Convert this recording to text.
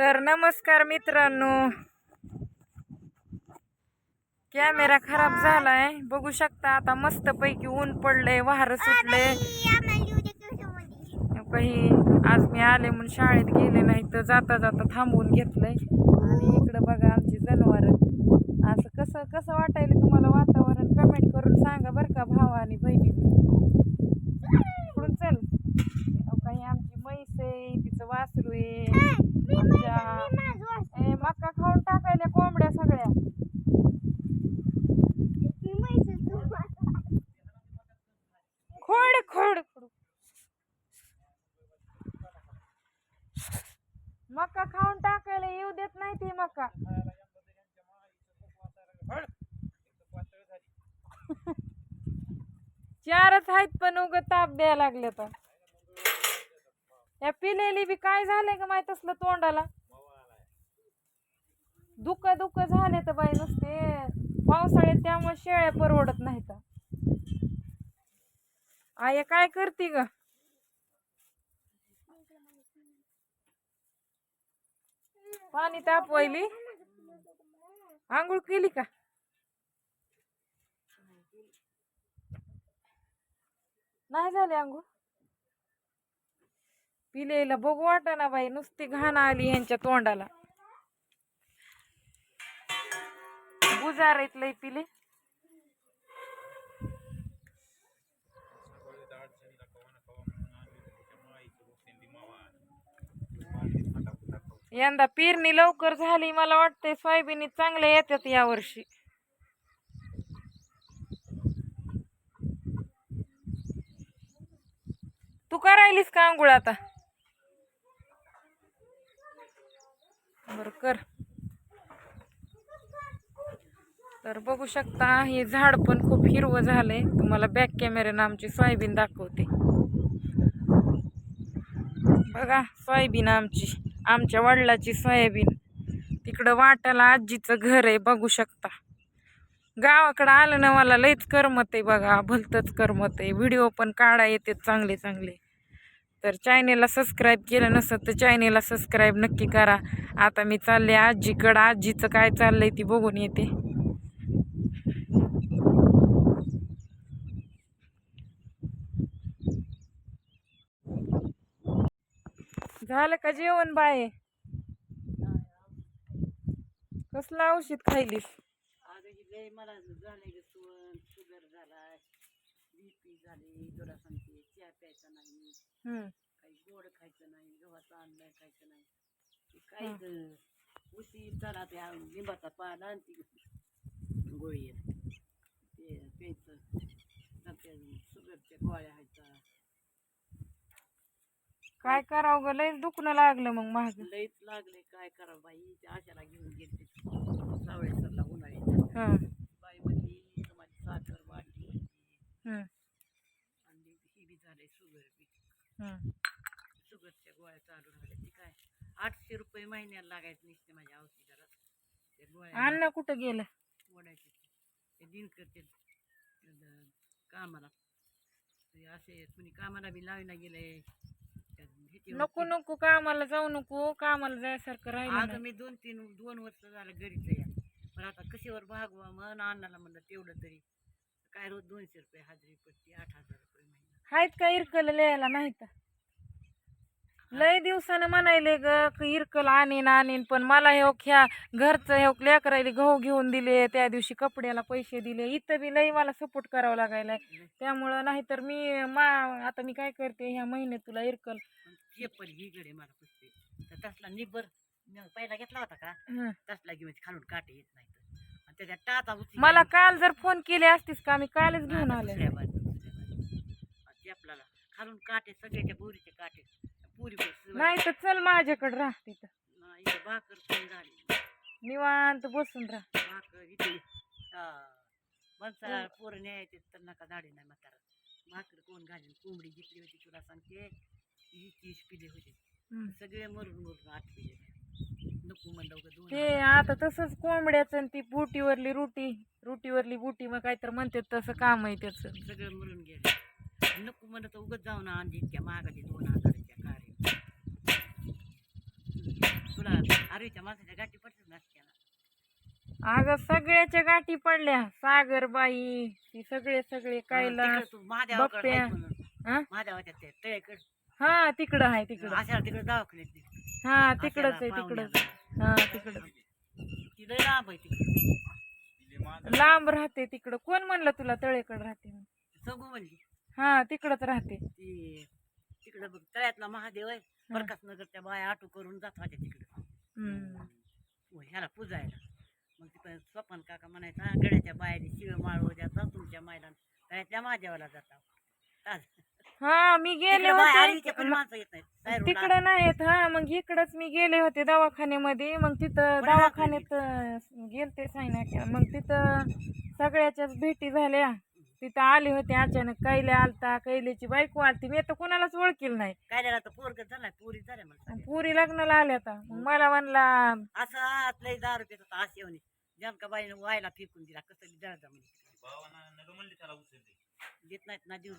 तर नमस्कार मित्रांनो. कॅमेरा खराब झालाय. बघू शकता आता मस्त पैकी ऊन पडलंय वारं सुटलंय. काही आज मी आले म्हणून शाळेत गेले नाही तर जाता जाता थांबवून घेतलंय. आणि इकडं बघा आमची जनावर. असं कसं कसं वाटायला तुम्हाला वातावरण? कमेंट करून सांगा बरं का भावा आणि बहिणी का? चारच आहेत पण उग ताप द्यायला लागले तर या पिलेली बी काय झालंय का माहीत असलं तोंडाला? दुःख दुःख झाले तर बाई नुसते. पावसाळ्यात त्यामुळे शेळ्या परवडत नाहीत. आया काय करते ग? पाणी तापवायली आंघोळ केली का? नाही झाली आंघोळ. पिलेला बघू वाटा बाई नुसती घाण आली यांच्या तोंडाला. बुजार लय पिले. यंदा पेरणी लवकर झाली मला वाटतंय सोयाबीन चांगल्या येतात या वर्षी. तू करायलीस का आंघोळ आता? बर कर. तर बघू शकता हे झाड पण खूप हिरवं झालंय. तुम्हाला बॅक कॅमेऱ्यानं आमची सोयाबीन दाखवते. बघा सोयाबीन आमची. आमच्या वडिलाची सोयाबीन. तिकडं वाट्याला आजीचं घर आहे बघू शकता. गावाकडं आलं ना मला लईच करमत आहे बघा भलतंच करमत आहे. व्हिडिओ पण काढा येते चांगले चांगले. तर चॅनेलला सबस्क्राईब केलं नसतं तर चॅनेलला सबस्क्राईब नक्की करा. आता मी चालले आजीकडं. आजीचं काय चाललंय ती बघून येते. झालं का जेवण बाय? कसलं औषध खायलीस? मला झालंय शुगर झालाय बीपी झाली सांगते चहा प्यायचा नाही. काही गोड खायचं नाही गव्हाचं अन्न खायचं नाही. काय उशी चला ते आ- लिंबाचा पाला आणि ती गोळी आहे. ते प्यायचं नंतर शुगरच्या गोळ्या खायच्या काय करावं ग? लयच दुखणं लागलं मग महाग लईच लागले काय करावं बाई? त्या आशाला घेऊन गेले सावळेसरला उन्हाळ्यात हं. बाई म्हणली साखर हं. आणि ही बी शुगर बी. हं. शुगरच्या गोळ्या चालू ती काय आठशे रुपये महिन्याला लागायचं नुसते माझ्या औषधाला. ते गोळ्या अन्न कुठं गेलं? ओढायचे ते दिन करते कामाला. ते असे कुणी कामाला बी लावला गेले. नको नको कामाला जाऊ नको कामाला जायसारखं राहिलं अगं नाही. मी दोन तीन दोन वर्ष झालं घरीच आहे. पण आता कशीवर भागवा मन अन्नाला म्हणलं तेवढं तरी. काय रोज दोनशे रुपये हजेरी पडते आठ हजार रुपये महिना. आहेत का इरकल लिहायला? नाही तर. लय दिवसानं म्हणायले ग क इरकल आणीन आणीन पण मला हे ह्या घरचं हे लेकरायला गहू घेऊन दिले त्या दिवशी कपड्याला पैसे दिले. इथं बी लय मला सपोर्ट करावं लागायलाय. त्यामुळं नाहीतर मी मा आता मी काय करते ह्या महिन्यात तुला इरकल हे पण ही गडे मला पुसते तर तसला निब्बर पहिला घेतला होता का? हं. तसला घेऊन खालून काटे येत नाही आणि त्याच्या टाचा उचली. मला काल जर फोन केले असतीस का मी कालच घेऊन आले. दुसऱ्या बाजू दुसऱ्या बाजू. आणि ते आपल्याला खालून काटे सगळ्याच्या बोरीचे काटे. पुरी नाही तर चल माझ्याकडे राह तिथं इथे भाकर पण झाली. निवांत बसून राह. भाकर इथे. माणसा पोरं न्यायचे तर नका झाडे नाही म्हातारा. भाकर कोण घालीन? कोंबडी घेतली होती तुला सांगते. ही तीस पिले होते. सगळे मरून मरून आठ पिले नको म्हणलं उगा दोन ते आता तसंच कोंबड्याचं आणि ती बुटीवरली रुटी रुटीवरली बुटी मग काहीतरी म्हणतात तसं काम आहे त्याचं. सगळं मरून गेलं. नको म्हणत उगत जाऊन आणली इतक्या महागाची दोन हजाराच्या कार. तुला आरवीच्या माणसाच्या गाठी पडतात नाटक्याला अगं सगळ्याच्या गाठी पडल्या. सागरबाई ती सगळे सगळे तू महादेवाकडे महादेवाच्या हा तिकडं आहे तिकडं. आशाला तिकडे दवाखान्यात. हा तिकडच आहे तिकडच. हा तिकडं ती लय लांब आहे तिकडे. लांब राहते तिकडं. कोण म्हणलं तुला तळेकड राहते म्हणून? सगू म्हणली हा तिकडच राहते. ती तिकडे बघ तळ्यातला महादेव आहे. प्रकाशनगरच्या बाया आटो करून जात होत्या तिकडे. हम्म. ह्याला पूजायला. मग तिथं स्वपन काका म्हणायचा गड्याच्या बायाने शिळ माळ जाता तुमच्या मायला तळ्यातल्या महादेवाला जाता. ताज. हा मी गेले तिकडे होते. येत तिकडं नाहीत हा मग इकडंच मी गेले होते दवाखान्यामध्ये. मग तिथं दवाखान्यात गेलते सायना मग तिथं सगळ्याच्याच भेटी झाल्या. तिथं आले होते अचानक कैल्या आलता कैल्याची बायको आलती. मी तर कोणालाच ओळखील नाही. आता पोरी लग्नाला आल्या आता. मग मला म्हणला असं आत पित होता असे जानका बाईनं फेकून दिला कसं देत नाहीत ना जीव